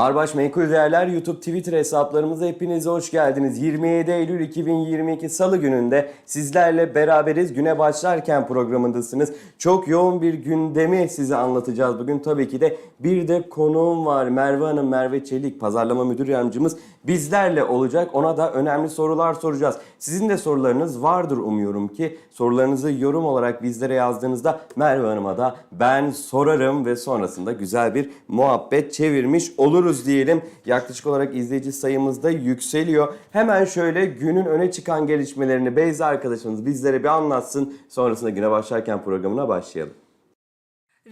Marbaş Menkul Değerler YouTube Twitter hesaplarımıza hepiniz hoş geldiniz. 27 Eylül 2022 Salı gününde sizlerle beraberiz. Güne başlarken programındasınız. Çok yoğun bir gündemi size anlatacağız. Bugün tabii ki de bir de konuğum var. Merve Hanım, Merve Çelik, pazarlama müdür yardımcımız bizlerle olacak. Ona da önemli sorular soracağız. Sizin de sorularınız vardır umuyorum ki. Sorularınızı yorum olarak bizlere yazdığınızda Merve Hanım'a da ben sorarım ve sonrasında güzel bir muhabbet çevirmiş oluruz diyelim. Yaklaşık olarak izleyici sayımız da yükseliyor. Hemen şöyle günün öne çıkan gelişmelerini Beyza arkadaşımız bizlere bir anlatsın. Sonrasında güne başlarken programına başlayalım.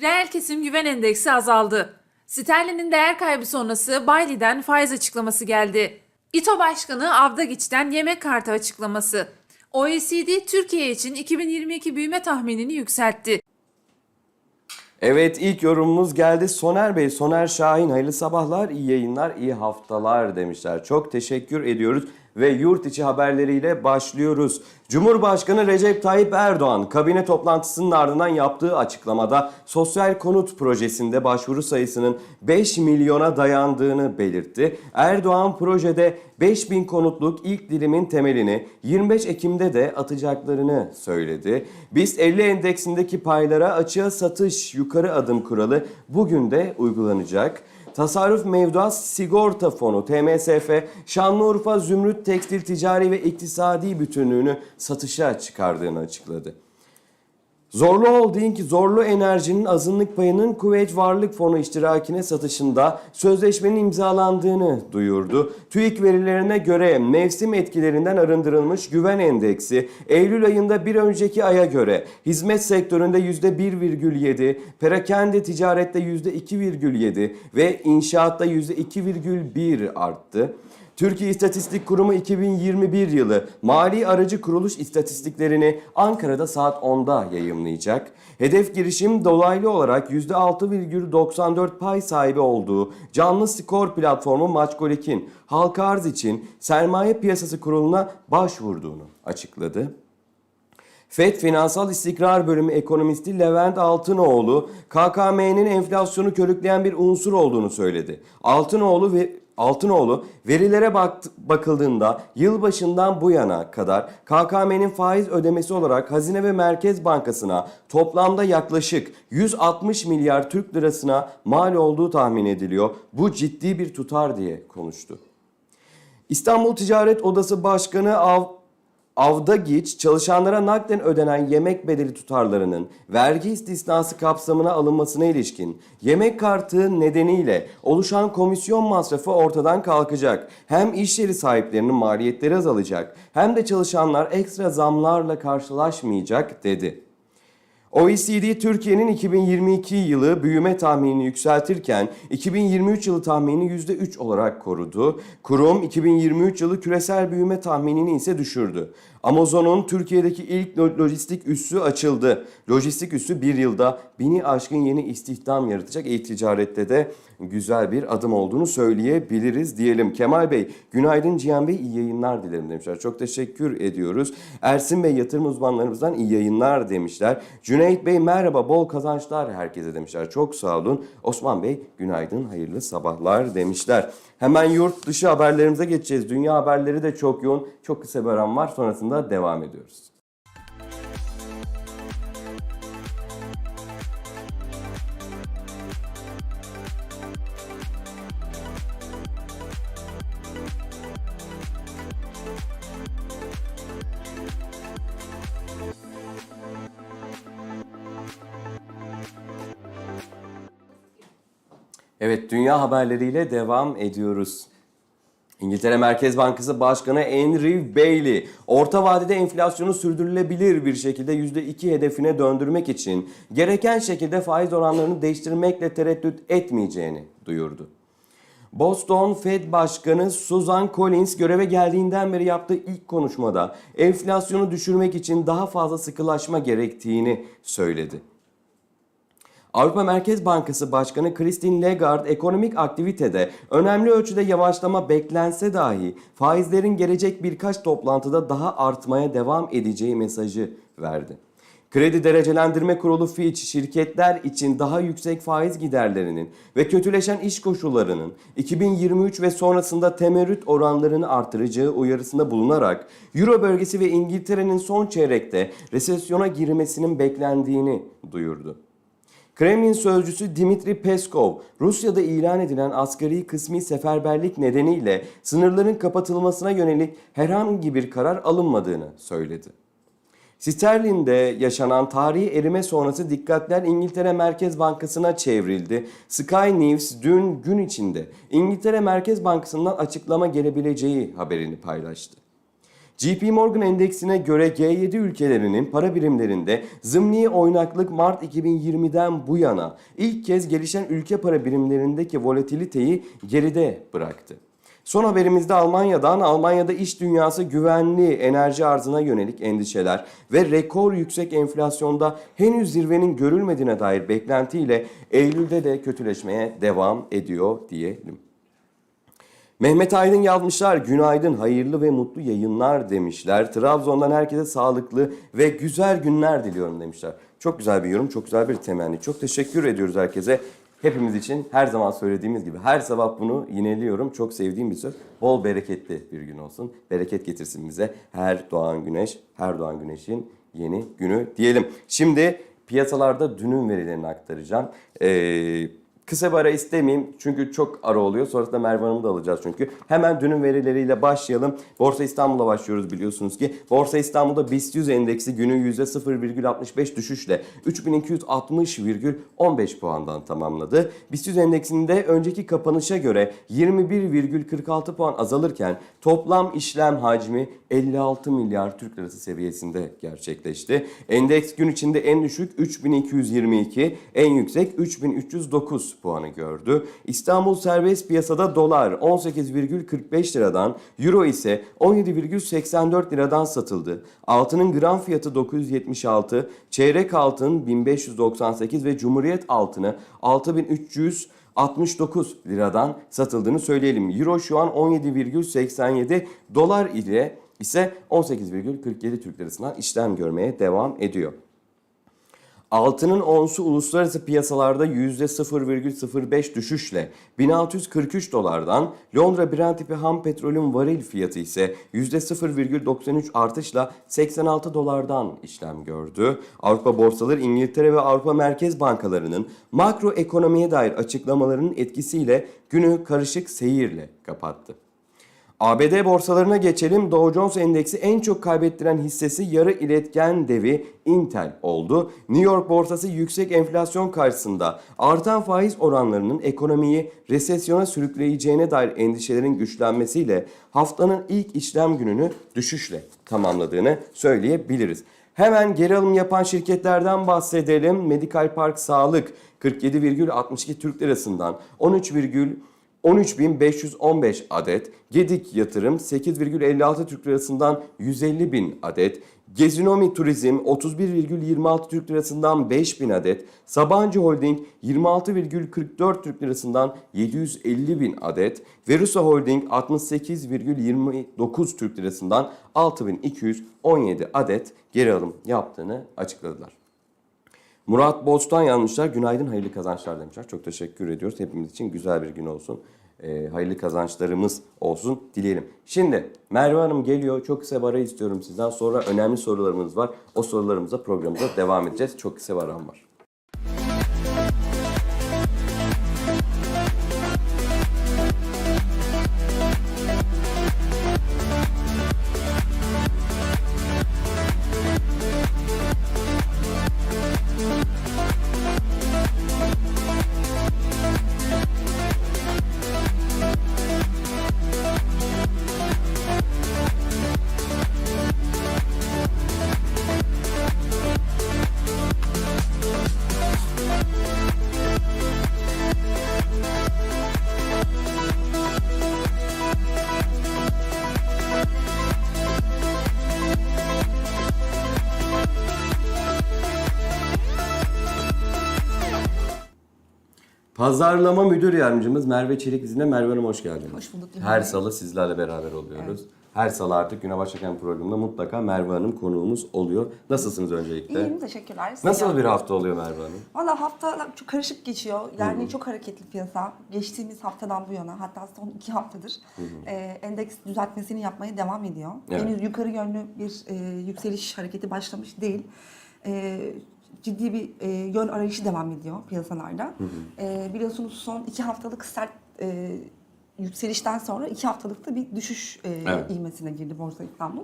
Reel kesim güven endeksi azaldı. Sterlinin değer kaybı sonrası Bailey'den faiz açıklaması geldi. İTO Başkanı Avdagiç'ten yemek kartı açıklaması. OECD Türkiye için 2022 büyüme tahminini yükseltti. Evet ilk yorumumuz geldi. Soner Bey, Soner Şahin hayırlı sabahlar, iyi yayınlar, iyi haftalar demişler. Çok teşekkür ediyoruz ve yurt içi haberleriyle başlıyoruz. Cumhurbaşkanı Recep Tayyip Erdoğan kabine toplantısının ardından yaptığı açıklamada sosyal konut projesinde başvuru sayısının 5 milyona dayandığını belirtti. Erdoğan projede 5000 konutluk ilk dilimin temelini 25 Ekim'de de atacaklarını söyledi. BIST 50 endeksindeki paylara açığa satış yukarı adım kuralı bugün de uygulanacak. Tasarruf Mevduat Sigorta Fonu TMSF Şanlıurfa Zümrüt Tekstil Ticari ve İktisadi Bütünlüğünü satışa çıkardığını açıkladı. Zorlu Holding, Zorlu Enerji'nin azınlık payının Kuveyt Varlık Fonu iştirakine satışında sözleşmenin imzalandığını duyurdu. TÜİK verilerine göre mevsim etkilerinden arındırılmış güven endeksi Eylül ayında bir önceki aya göre hizmet sektöründe %1,7, perakende ticarette %2,7 ve inşaatta %2,1 arttı. Türkiye İstatistik Kurumu 2021 yılı mali aracı kuruluş istatistiklerini Ankara'da saat 10'da yayımlayacak. Hedef girişim dolaylı olarak %6,94 pay sahibi olduğu canlı skor platformu Maçkolik'in halka arz için sermaye piyasası kuruluna başvurduğunu açıkladı. FED Finansal İstikrar Bölümü ekonomisti Levent Altınoğlu, KKM'nin enflasyonu körükleyen bir unsur olduğunu söyledi. Altınoğlu ve Altınoğlu verilere bak bakıldığında yılbaşından bu yana kadar KKM'nin faiz ödemesi olarak Hazine ve Merkez Bankası'na toplamda yaklaşık 160 milyar Türk lirasına mal olduğu tahmin ediliyor. Bu ciddi bir tutar diye konuştu. İstanbul Ticaret Odası Başkanı Av Avdagiç, çalışanlara nakden ödenen yemek bedeli tutarlarının vergi istisnası kapsamına alınmasına ilişkin yemek kartı nedeniyle oluşan komisyon masrafı ortadan kalkacak. Hem iş yeri sahiplerinin maliyetleri azalacak hem de çalışanlar ekstra zamlarla karşılaşmayacak dedi. OECD Türkiye'nin 2022 yılı büyüme tahminini yükseltirken 2023 yılı tahminini %3 olarak korudu. Kurum 2023 yılı küresel büyüme tahminini ise düşürdü. Amazon'un Türkiye'deki ilk lojistik üssü açıldı. Lojistik üssü bir yılda bini aşkın yeni istihdam yaratacak. E-ticarette de güzel bir adım olduğunu söyleyebiliriz diyelim. Kemal Bey, günaydın Cihan Bey, iyi yayınlar dilerim demişler. Çok teşekkür ediyoruz. Ersin Bey, yatırım uzmanlarımızdan iyi yayınlar demişler. Cüneyt Bey, merhaba, bol kazançlar herkese demişler. Çok sağ olun. Osman Bey, günaydın, hayırlı sabahlar demişler. Hemen yurt dışı haberlerimize geçeceğiz. Dünya haberleri de çok yoğun. Çok kısa bir aram var. Sonrasında devam ediyoruz. Evet, dünya haberleriyle devam ediyoruz. İngiltere Merkez Bankası Başkanı Andrew Bailey, orta vadede enflasyonu sürdürülebilir bir şekilde %2 hedefine döndürmek için gereken şekilde faiz oranlarını değiştirmekle tereddüt etmeyeceğini duyurdu. Boston Fed Başkanı Susan Collins göreve geldiğinden beri yaptığı ilk konuşmada enflasyonu düşürmek için daha fazla sıkılaşma gerektiğini söyledi. Avrupa Merkez Bankası Başkanı Christine Lagarde ekonomik aktivitede önemli ölçüde yavaşlama beklense dahi faizlerin gelecek birkaç toplantıda daha artmaya devam edeceği mesajı verdi. Kredi Derecelendirme Kurulu Fitch şirketler için daha yüksek faiz giderlerinin ve kötüleşen iş koşullarının 2023 ve sonrasında temerrüt oranlarını artıracağı uyarısında bulunarak Euro bölgesi ve İngiltere'nin son çeyrekte resesyona girmesinin beklendiğini duyurdu. Kremlin sözcüsü Dimitri Peskov, Rusya'da ilan edilen asgari kısmi seferberlik nedeniyle sınırların kapatılmasına yönelik herhangi bir karar alınmadığını söyledi. Sterlin'de yaşanan tarihi erime sonrası dikkatler İngiltere Merkez Bankası'na çevrildi. Sky News dün gün içinde İngiltere Merkez Bankası'ndan açıklama gelebileceği haberini paylaştı. JP Morgan endeksine göre G7 ülkelerinin para birimlerinde zımni oynaklık Mart 2020'den bu yana ilk kez gelişen ülke para birimlerindeki volatiliteyi geride bıraktı. Son haberimizde Almanya'dan Almanya'da iş dünyası güvenli enerji arzına yönelik endişeler ve rekor yüksek enflasyonda henüz zirvenin görülmediğine dair beklentiyle Eylül'de de kötüleşmeye devam ediyor diyelim. Mehmet Aydın yazmışlar. Günaydın, hayırlı ve mutlu yayınlar demişler. Trabzon'dan herkese sağlıklı ve güzel günler diliyorum demişler. Çok güzel bir yorum, çok güzel bir temenni. Çok teşekkür ediyoruz herkese. Hepimiz için her zaman söylediğimiz gibi her sabah bunu yineliyorum. Çok sevdiğim bir söz. Bol bereketli bir gün olsun. Bereket getirsin bize her doğan güneş, her doğan güneşin yeni günü diyelim. Şimdi piyasalarda dünün verilerini aktaracağım. Ee, Kısa bir ara istemeyeyim çünkü çok ara oluyor. Sonrasında Merve Hanım'ı da alacağız çünkü. Hemen dünün verileriyle başlayalım. Borsa İstanbul'a başlıyoruz biliyorsunuz ki. Borsa İstanbul'da BIST 100 endeksi günü %0,65 düşüşle 3260,15 puandan tamamladı. BIST 100 endeksinde önceki kapanışa göre 21,46 puan azalırken toplam işlem hacmi 56 milyar Türk lirası seviyesinde gerçekleşti. Endeks gün içinde en düşük 3222, en yüksek 3309 puanı gördü. İstanbul serbest piyasada dolar 18,45 liradan, euro ise 17,84 liradan satıldı. Altının gram fiyatı 976, çeyrek altın 1598 ve Cumhuriyet altını 6300 69 liradan satıldığını söyleyelim. Euro şu an 17,87 dolar ile ise 18,47 Türk lirasından işlem görmeye devam ediyor. Altının onsu uluslararası piyasalarda %0,05 düşüşle 1643 dolardan, Londra Brent tipi ham petrolün varil fiyatı ise %0,93 artışla 86 dolardan işlem gördü. Avrupa borsaları İngiltere ve Avrupa Merkez Bankalarının makro ekonomiye dair açıklamalarının etkisiyle günü karışık seyirle kapattı. ABD borsalarına geçelim. Dow Jones Endeksi en çok kaybettiren hissesi yarı iletken devi Intel oldu. New York borsası yüksek enflasyon karşısında artan faiz oranlarının ekonomiyi resesyona sürükleyeceğine dair endişelerin güçlenmesiyle haftanın ilk işlem gününü düşüşle tamamladığını söyleyebiliriz. Hemen geri alım yapan şirketlerden bahsedelim. Medical Park Sağlık 47,62 Türk Lirasından 13, 13.515 adet, Gedik Yatırım 8,56 Türk Lirasından 150 bin adet, Gezinomi Turizm 31,26 Türk Lirasından 5000 adet, Sabancı Holding 26,44 Türk Lirasından 750 bin adet, Verusa Holding 68,29 Türk Lirasından 6217 adet geri alım yaptığını açıkladılar. Murat Bostan yazmışlar. Günaydın, hayırlı kazançlar demişler. Çok teşekkür ediyoruz. Hepimiz için güzel bir gün olsun. Ee, hayırlı kazançlarımız olsun dileyelim. Şimdi Merve Hanım geliyor. Çok kısa bir ara istiyorum sizden. Sonra önemli sorularımız var. O sorularımıza programımıza devam edeceğiz. Çok kısa bir aram var. Pazarlama Müdür Yardımcımız Merve Çelik bizimle. Merve Hanım hoş geldiniz. Hoş bulduk, Her salı sizlerle beraber oluyoruz. Her salı artık Güne Başlayan programında mutlaka Merve Hanım konuğumuz oluyor. Nasılsınız öncelikle? İyiyim, teşekkürler. Nasıl Selam. bir hafta oluyor Merve Hanım? Valla hafta çok karışık geçiyor. Yani çok hareketli piyasa. Geçtiğimiz haftadan bu yana hatta son iki haftadır e, endeks düzeltmesini yapmaya devam ediyor. Evet. Henüz yukarı yönlü bir e, yükseliş hareketi başlamış değil. E, ciddi bir e, yön arayışı devam ediyor piyasalarda. E, biliyorsunuz son iki haftalık sert e, yükselişten sonra iki haftalıkta bir düşüş e, Evet. ivmesine girdi Borsa İstanbul.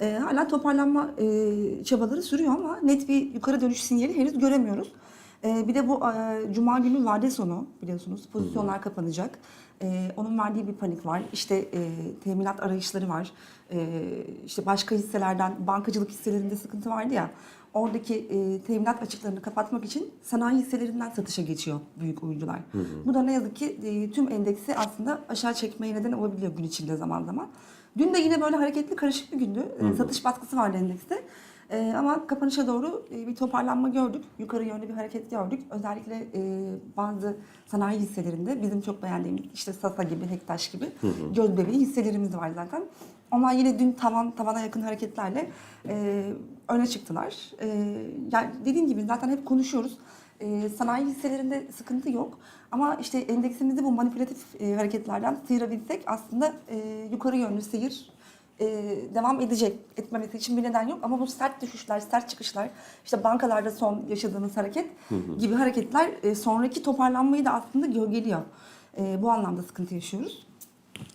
E, hala toparlanma e, çabaları sürüyor ama net bir yukarı dönüş sinyali henüz göremiyoruz. E, bir de bu e, Cuma günü vade sonu biliyorsunuz pozisyonlar kapanacak. E, onun verdiği bir panik var. İşte e, teminat arayışları var. E, işte başka hisselerden bankacılık hisselerinde sıkıntı vardı ya. Oradaki e, teminat açıklarını kapatmak için sanayi hisselerinden satışa geçiyor büyük oyuncular. Bu da ne yazık ki e, tüm endeksi aslında aşağı çekmeye neden olabiliyor gün içinde zaman zaman. Dün de yine böyle hareketli karışık bir gündü. E, satış baskısı vardı endekste. E, ama kapanışa doğru e, bir toparlanma gördük. Yukarı yönlü bir hareket gördük. Özellikle e, bazı sanayi hisselerinde bizim çok beğendiğimiz işte Sasa gibi, Hektaş gibi göz bebeği hisselerimiz var zaten. Onlar yine dün tavan tavana yakın hareketlerle e, öne çıktılar. E, yani dediğim gibi zaten hep konuşuyoruz. E, sanayi hisselerinde sıkıntı yok. Ama işte endeksimizi bu manipülatif e, hareketlerden sıyırabilsek aslında e, yukarı yönlü seyir e, devam edecek. Etmemesi için bir neden yok. Ama bu sert düşüşler, sert çıkışlar, işte bankalarda son yaşadığımız hareket gibi hareketler e, sonraki toparlanmayı da aslında gölgeliyor. E, bu anlamda sıkıntı yaşıyoruz.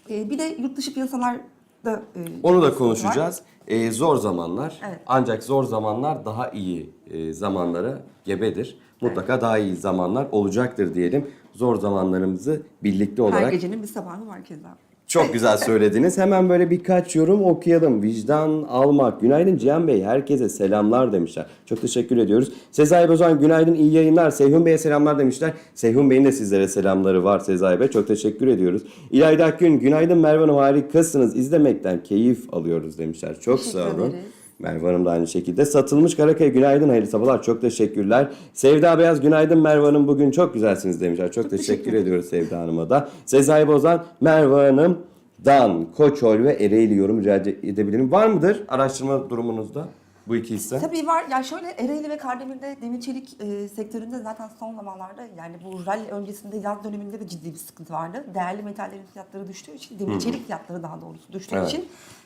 E, bir de yurt dışı piyasalarda e, Onu da konuşacağız. Ee, zor zamanlar. Evet. Ancak zor zamanlar daha iyi e, zamanlara gebedir. Mutlaka daha iyi zamanlar olacaktır diyelim. Zor zamanlarımızı birlikte Her olarak gecenin bir sabahı var keza. Çok güzel söylediniz. Hemen böyle birkaç yorum okuyalım. Vicdan almak. Günaydın Cihan Bey. Herkese selamlar demişler. Çok teşekkür ediyoruz. Sezai Bozan günaydın iyi yayınlar. Seyhun Bey'e selamlar demişler. Seyhun Bey'in de sizlere selamları var Sezai Bey. Çok teşekkür ediyoruz. İlayda Akgün günaydın Merve Hanım harikasınız. İzlemekten keyif alıyoruz demişler. Çok sağ olun. ederiz. Merve Hanım da aynı şekilde. Satılmış Karakaya günaydın hayırlı sabahlar. Çok teşekkürler. Sevda Beyaz günaydın Merve Hanım bugün çok güzelsiniz demişler. Çok, teşekkür, teşekkür ediyoruz Sevda Hanım'a da. Sezai Bozan Merve Hanım Dan, Koçol ve Ereğli yorum rica edebilirim. Var mıdır araştırma durumunuzda bu iki hisse? Tabii var. Yani şöyle Ereğli ve Kardemir'de demir çelik e, sektöründe zaten son zamanlarda yani bu rally öncesinde yaz döneminde de ciddi bir sıkıntı vardı. Değerli metallerin fiyatları düştüğü için, demir çelik fiyatları daha doğrusu düştüğü Evet. için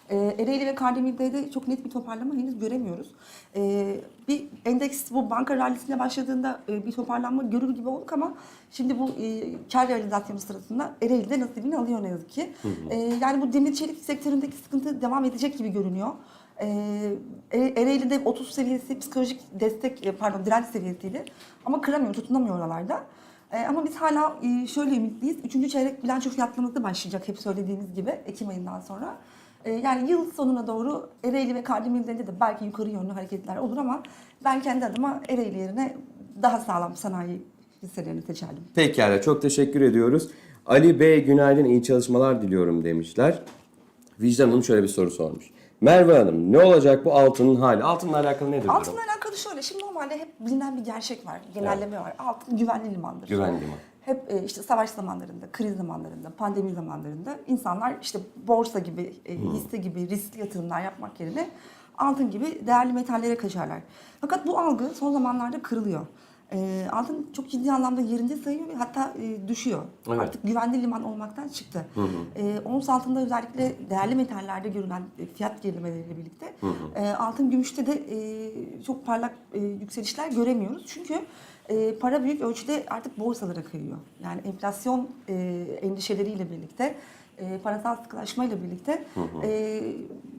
e, Ereğli ve Kardemir'de de çok net bir toparlama henüz göremiyoruz. E, bir endeks bu banka rallisine başladığında e, bir toparlanma görür gibi olduk ama şimdi bu e, kar realizasyonu sırasında Ereğli'de nasibini alıyor ne yazık ki. E, yani bu demir çelik sektöründeki sıkıntı devam edecek gibi görünüyor. Ee, E- Ereğli'de 30 seviyesi psikolojik destek, e, pardon direnç seviyesiydi. Ama kıramıyor, tutunamıyor oralarda. Ee, ama biz hala e, şöyle ümitliyiz. Üçüncü çeyrek bilanço fiyatlaması başlayacak hep söylediğimiz gibi Ekim ayından sonra. Ee, yani yıl sonuna doğru Ereğli ve Kardemir'de de belki yukarı yönlü hareketler olur ama ben kendi adıma Ereğli yerine daha sağlam sanayi hisselerini seçerdim. Pekala çok teşekkür ediyoruz. Ali Bey günaydın iyi çalışmalar diliyorum demişler. Vicdan Hanım şöyle bir soru sormuş. Merve Hanım ne olacak bu altının hali? Altınla alakalı nedir durum? Altınla alakalı şöyle, şimdi normalde hep bilinen bir gerçek var, genelleme var. Altın güvenli limandır. Güvenli liman. Hep e, işte savaş zamanlarında, kriz zamanlarında, pandemi zamanlarında insanlar işte borsa gibi, e, hisse gibi riskli yatırımlar yapmak yerine altın gibi değerli metallere kaçarlar. Fakat bu algı son zamanlarda kırılıyor. E, altın çok ciddi anlamda yerinde sayıyor ve hatta e, düşüyor. Evet. Artık güvenli liman olmaktan çıktı. E, ons altında özellikle değerli metallerde görülen e, fiyat gerilemeleriyle birlikte e, altın gümüşte de e, çok parlak e, yükselişler göremiyoruz. Çünkü e, para büyük ölçüde artık borsalara kayıyor. Yani enflasyon e, endişeleriyle birlikte e, parasal sıkılaşmayla birlikte e,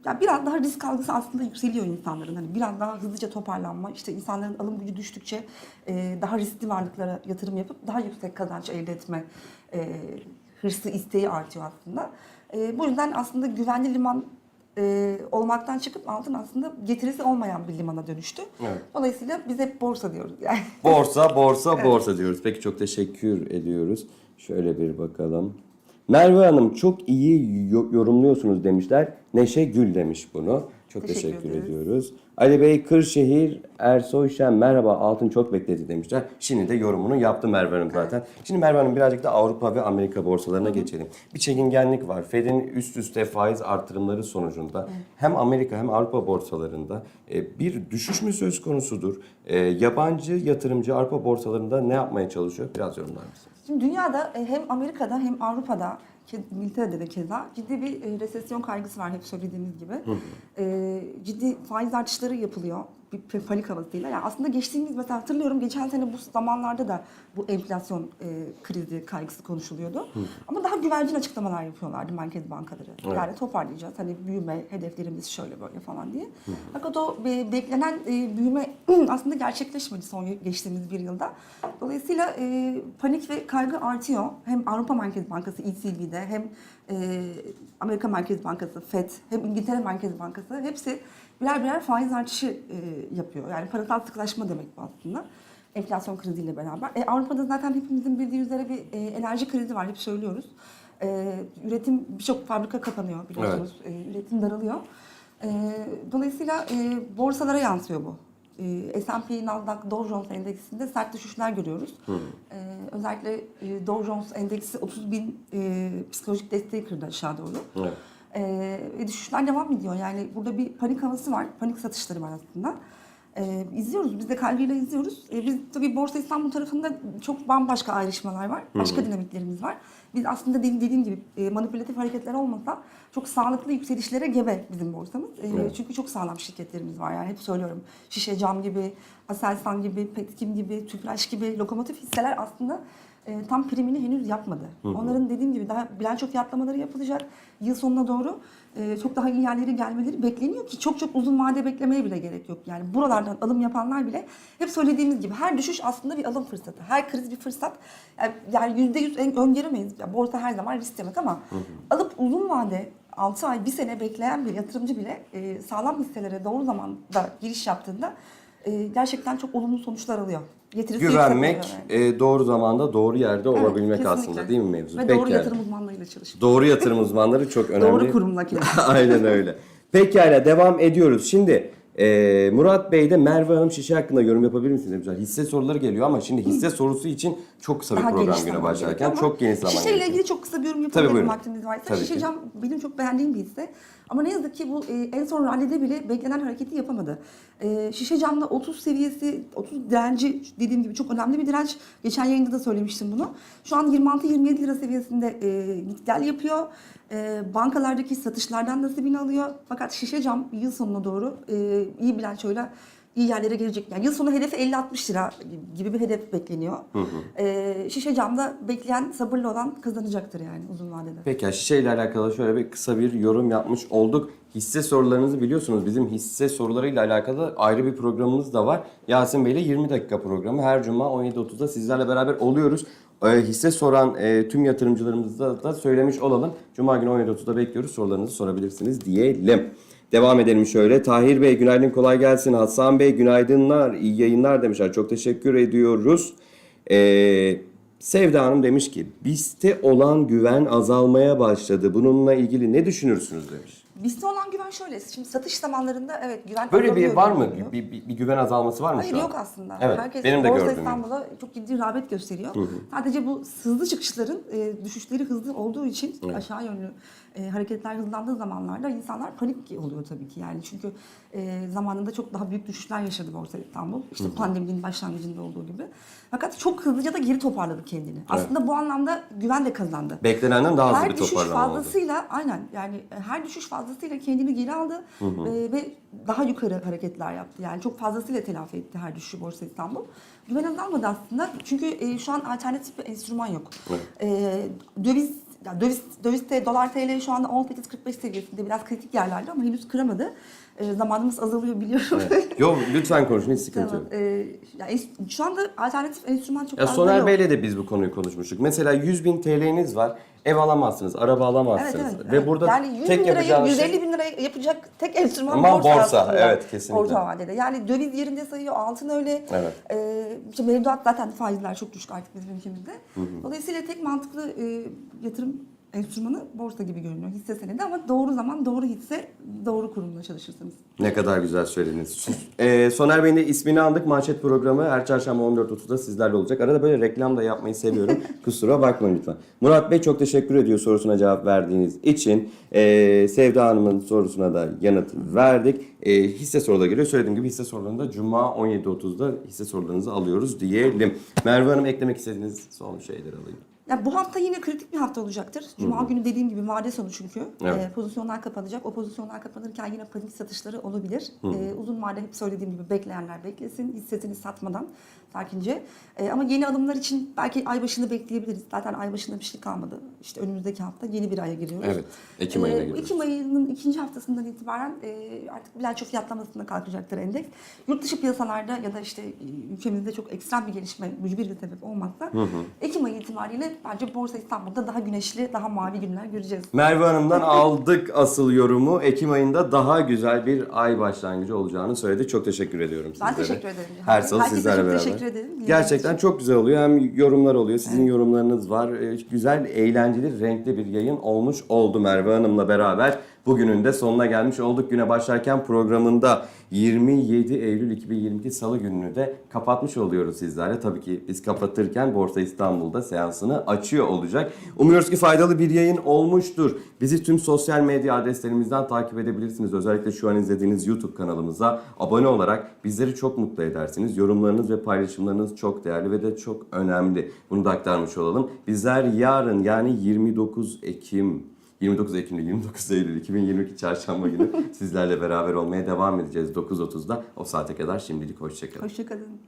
ya biraz daha risk algısı aslında yükseliyor insanların. Hani biraz daha hızlıca toparlanma, işte insanların alım gücü düştükçe e, daha riskli varlıklara yatırım yapıp daha yüksek kazanç elde etme e, hırsı, isteği artıyor aslında. E, bu yüzden aslında güvenli liman e, olmaktan çıkıp altın aslında getirisi olmayan bir limana dönüştü. Evet. Dolayısıyla biz hep borsa diyoruz yani. Borsa, borsa, borsa diyoruz. Peki çok teşekkür ediyoruz. Şöyle bir bakalım. Merve Hanım çok iyi yo- yorumluyorsunuz demişler. Neşe Gül demiş bunu. Çok Teşekkür teşekkür, ediyoruz. Ali Bey Kırşehir Ersoy Şen merhaba altın çok bekledi demişler. Şimdi de yorumunu yaptı Merve Hanım zaten. Şimdi Merve Hanım birazcık da Avrupa ve Amerika borsalarına geçelim. Bir çekingenlik var. Fed'in üst üste faiz artırımları sonucunda hem Amerika hem Avrupa borsalarında e, bir düşüş mü söz konusudur? E, Yabancı yatırımcı Avrupa borsalarında ne yapmaya çalışıyor? Biraz yorumlar mısınız? Şimdi dünyada e, hem Amerika'da hem Avrupa'da, İngiltere'de de keza ciddi bir e, resesyon kaygısı var hep söylediğimiz gibi. E, ciddi faiz artışları yapılıyor bir panik havasıyla. Yani aslında geçtiğimiz mesela hatırlıyorum geçen sene bu zamanlarda da bu enflasyon e, krizi kaygısı konuşuluyordu. Ama daha güvercin açıklamalar yapıyorlardı merkez bankaları. Yani toparlayacağız hani büyüme hedeflerimiz şöyle böyle falan diye. Fakat o be- beklenen e, büyüme aslında gerçekleşmedi son geçtiğimiz bir yılda. Dolayısıyla e, panik ve kaygı artıyor. Hem Avrupa Merkez Bankası ECB'de hem e, Amerika Merkez Bankası FED hem İngiltere Merkez Bankası hepsi birer birer faiz artışı e, yapıyor. Yani parasal sıkılaşma demek bu aslında. Enflasyon kriziyle beraber. E, Avrupa'da zaten hepimizin bildiği üzere bir e, enerji krizi var. Hep söylüyoruz. E, üretim birçok fabrika kapanıyor biliyorsunuz. E, üretim daralıyor. E, dolayısıyla e, borsalara yansıyor bu. E, S&P, Nasdaq, Dow Jones endeksinde sert düşüşler görüyoruz. E, özellikle e, Dow Jones endeksi 30 bin e, psikolojik desteği kırdı aşağı doğru. Evet. Ee, ve düşüşler devam ediyor. Yani burada bir panik havası var. Panik satışları var aslında. Ee, izliyoruz. Biz de kaygıyla izliyoruz. Ee, biz tabii Borsa İstanbul tarafında çok bambaşka ayrışmalar var. Başka dinamiklerimiz var. Biz aslında dediğim, dediğim gibi e, manipülatif hareketler olmasa çok sağlıklı yükselişlere gebe bizim borsamız. Ee, Evet. Çünkü çok sağlam şirketlerimiz var. Yani hep söylüyorum. Şişe Cam gibi, Aselsan gibi, Petkim gibi, Tüpraş gibi lokomotif hisseler aslında e, tam primini henüz yapmadı. Onların dediğim gibi daha bilanço fiyatlamaları yapılacak. Yıl sonuna doğru e, çok daha iyi yerlere gelmeleri bekleniyor ki çok çok uzun vade beklemeye bile gerek yok. Yani buralardan alım yapanlar bile hep söylediğimiz gibi her düşüş aslında bir alım fırsatı. Her kriz bir fırsat. Yani- Yani yüzde yüz öngöremeyiz. Ya borsa her zaman risk demek ama alıp uzun vade 6 ay, 1 sene bekleyen bir yatırımcı bile e, sağlam hisselere doğru zamanda giriş yaptığında e, gerçekten çok olumlu sonuçlar alıyor. Getirisi yüksek Güvenmek, oluyor e, doğru zamanda doğru yerde Evet, olabilmek kesinlikle. aslında değil mi mevzu? Ve doğru yani. yatırım uzmanlarıyla çalışmak. Doğru yatırım uzmanları çok önemli. Doğru kurumla ki. Aynen öyle. Pekala devam ediyoruz. Şimdi e, Murat Bey de Merve Hanım şişe hakkında yorum yapabilir misiniz? demişler. Hisse soruları geliyor ama şimdi hisse sorusu için çok kısa bir Daha program güne zaman başlarken gerekiyor ama çok geniş zaman Şişeyle gerekiyor. ilgili çok kısa bir yorum Tabii yapabilirim buyurun. vaktiniz varsa. Tabii Şişe ki. cam benim çok beğendiğim bir hisse. Ama ne yazık ki bu e, en son rallide bile beklenen hareketi yapamadı. E, şişe camda 30 seviyesi, 30 direnci dediğim gibi çok önemli bir direnç. Geçen yayında da söylemiştim bunu. Şu an 26-27 lira seviyesinde e, gel yapıyor. E, bankalardaki satışlardan nasibini alıyor. Fakat şişe cam yıl sonuna doğru e, iyi bilançoyla iyi yerlere gelecek. Yani yıl sonu hedefi 50-60 lira gibi bir hedef bekleniyor. Ee, şişe camda bekleyen, sabırlı olan kazanacaktır yani uzun vadede. Peki şişeyle alakalı şöyle bir kısa bir yorum yapmış olduk. Hisse sorularınızı biliyorsunuz. Bizim hisse sorularıyla alakalı ayrı bir programımız da var. Yasin Bey ile 20 dakika programı. Her cuma 17.30'da sizlerle beraber oluyoruz. E, hisse soran e, tüm yatırımcılarımızda da söylemiş olalım. Cuma günü 17.30'da bekliyoruz. Sorularınızı sorabilirsiniz diyelim. Devam edelim şöyle. Tahir Bey günaydın kolay gelsin. Hasan Bey günaydınlar, iyi yayınlar demişler. Çok teşekkür ediyoruz. Ee, Sevda Hanım demiş ki BIST'e olan güven azalmaya başladı. Bununla ilgili ne düşünürsünüz demiş. BIST'e olan güven şöyle. Şimdi satış zamanlarında evet güven Böyle bir var mı? Bir, bir, bir güven azalması var mı Hayır şu an? yok aslında. Evet, Herkes benim de Borsa gördüğüm. İstanbul'a çok ciddi rağbet gösteriyor. Sadece bu hızlı çıkışların e, düşüşleri hızlı olduğu için aşağı yönlü e, hareketler hızlandığı zamanlarda insanlar panik oluyor tabii ki. Yani çünkü e, zamanında çok daha büyük düşüşler yaşadı Borsa İstanbul. İşte pandeminin başlangıcında olduğu gibi. Fakat çok hızlıca da geri toparladı kendini. Aslında bu anlamda güven de kazandı. Beklenenden daha hızlı her bir düşüş toparlama oldu. fazlasıyla aynen yani e, her düşüş fazlasıyla kendini geri aldı e, ve daha yukarı hareketler yaptı. Yani çok fazlasıyla telafi etti her düşüşü Borsa İstanbul. Güven azalmadı aslında çünkü e, şu an alternatif bir enstrüman yok. E, döviz ya döviz dövizde dolar TL şu anda 18.45 seviyesinde biraz kritik yerlerde ama henüz kıramadı. E, zamanımız azalıyor biliyorum. Yok lütfen konuşun hiç sıkıntı tamam. yok. E, ya es- şu anda alternatif enstrüman çok Ya fazla Soner yok. Bey'le de biz bu konuyu konuşmuştuk. Mesela 100 bin TL'niz var. Ev alamazsınız, araba alamazsınız. Evet, evet, Ve evet. burada yani 100 tek bin lirayı, yapacağınız 150 şey... bin liraya yapacak tek enstrüman Ama borsa, borsa, aslında. evet, kesinlikle. Orta vadede. Yani döviz yerinde sayıyor, altın öyle. Evet. Ee, işte mevduat zaten faizler çok düşük artık bizim ülkemizde. Dolayısıyla tek mantıklı e, yatırım enstrümanı borsa gibi görünüyor hisse senedi ama doğru zaman doğru hisse doğru kurumla çalışırsınız. Ne kadar güzel söylediniz. Ee, Soner Bey'in de ismini andık. Manşet programı her çarşamba 14.30'da sizlerle olacak. Arada böyle reklam da yapmayı seviyorum. Kusura bakmayın lütfen. Murat Bey çok teşekkür ediyor sorusuna cevap verdiğiniz için. Ee, Sevda Hanım'ın sorusuna da yanıt verdik. Ee, hisse soruları geliyor. Söylediğim gibi hisse sorularında Cuma 17.30'da hisse sorularınızı alıyoruz diyelim. Merve Hanım eklemek istediğiniz son şeyleri alayım. Ya bu hafta yine kritik bir hafta olacaktır. Cuma günü dediğim gibi vade sonu çünkü. Evet. Ee, pozisyonlar kapanacak. O pozisyonlar kapanırken yine panik satışları olabilir. Ee, uzun vade hep söylediğim gibi bekleyenler beklesin. Hissesini satmadan sakince. Ee, ama yeni alımlar için belki ay başını bekleyebiliriz. Zaten ay başında bir şey kalmadı. İşte önümüzdeki hafta yeni bir aya giriyoruz. Evet, Ekim ayına giriyoruz. Ekim ayının ikinci haftasından itibaren e, artık bilanço fiyatlamasına kalkacaktır endeks. Yurt dışı piyasalarda ya da işte e, ülkemizde çok ekstrem bir gelişme, mücbir bir sebep olmazsa Ekim ayı itibariyle bence Borsa İstanbul'da daha güneşli, daha mavi günler göreceğiz. Merve Hanım'dan aldık asıl yorumu. Ekim ayında daha güzel bir ay başlangıcı olacağını söyledi. Çok teşekkür ediyorum Ben sizlere. teşekkür ederim. Her salı sizlerle beraber. teşekkür ederim. Dinlediğiniz Gerçekten çok güzel oluyor. Hem yorumlar oluyor. Sizin yorumlarınız var. Ee, Güzel, eğlenceli, renkli bir yayın olmuş oldu Merve Hanım'la beraber. Bugünün de sonuna gelmiş olduk. Güne başlarken programında 27 Eylül 2022 Salı gününü de kapatmış oluyoruz sizlerle. Tabii ki biz kapatırken Borsa İstanbul'da seansını açıyor olacak. Umuyoruz ki faydalı bir yayın olmuştur. Bizi tüm sosyal medya adreslerimizden takip edebilirsiniz. Özellikle şu an izlediğiniz YouTube kanalımıza abone olarak bizleri çok mutlu edersiniz. Yorumlarınız ve paylaşımlarınız çok değerli ve de çok önemli. Bunu da aktarmış olalım. Bizler yarın yani 29 Ekim 29 Ekim'de 29 Eylül 2022 Çarşamba günü sizlerle beraber olmaya devam edeceğiz 9.30'da. O saate kadar şimdilik hoşçakalın. Hoşçakalın.